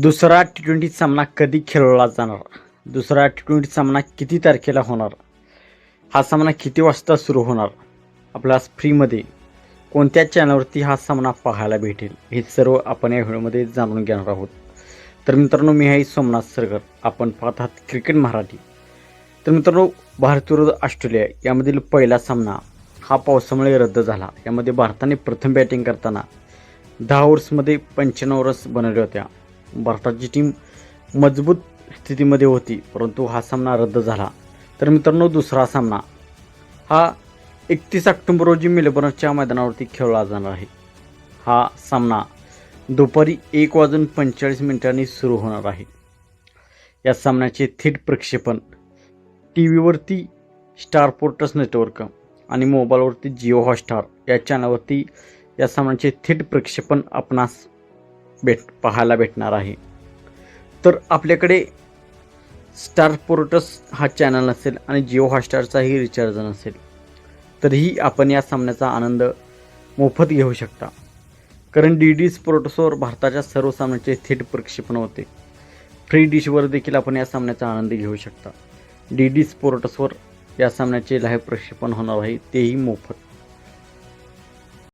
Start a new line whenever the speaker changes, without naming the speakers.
दुसरा T twenty सामना कधी खेळवला जाणार? दुसरा टी ट्वेंटी सामना किती तारखेला होणार? हा सामना किती वाजता सुरू होणार? आपल्या फ्रीमध्ये कोणत्या चॅनलवरती हा सामना पाहायला भेटेल? हे सर्व आपण या व्हिडिओमध्ये जाणून घेणार आहोत. तर मित्रांनो मी आहे सोमनाथ सरगर. आपण पाहत आहात क्रिकेट मराठी. तर मित्रांनो भारत विरुद्ध ऑस्ट्रेलिया यामधील पहिला सामना हा पावसामुळे रद्द झाला. यामध्ये भारताने प्रथम बॅटिंग करताना दहा ओव्हर्समध्ये पंच्याण्णव रस बनवल्या होत्या. भारताची टीम मजबूत स्थितीमध्ये होती परंतु हा सामना रद्द झाला. तर मित्रांनो दुसरा सामना. हा एकतीस ऑक्टोंबर रोजी मेलबर्नच्या मैदानावरती खेळला जाणार आहे. हा सामना दुपारी एक वाजून पंचेचाळीस मिनिटांनी सुरू होणार आहे. या सामन्याचे थेट प्रक्षेपण टी व्हीवरती स्टार पोर्टस नेटवर्क आणि मोबाईलवरती जिओ हॉटस्टार या चॅनलवरती या सामन्याचे थेट प्रक्षेपण आपणास भेट पाहायला भेटणार आहे. तर आपल्याकडे स्टार पोर्टस हा चॅनल नसेल आणि जिओ हॉटस्टारचाही रिचार्ज नसेल तरीही आपण या सामन्याचा आनंद मोफत घेऊ शकता. कारण डी डी स्पोर्ट्सवर भारताच्या सर्व सामन्याचे थेट प्रक्षेपण होते. फ्री डिशवर देखील आपण या सामन्याचा आनंद घेऊ शकता. डी डी स्पोर्ट्सवर या सामन्याचे लाईव्ह प्रक्षेपण होणार आहे तेही मोफत.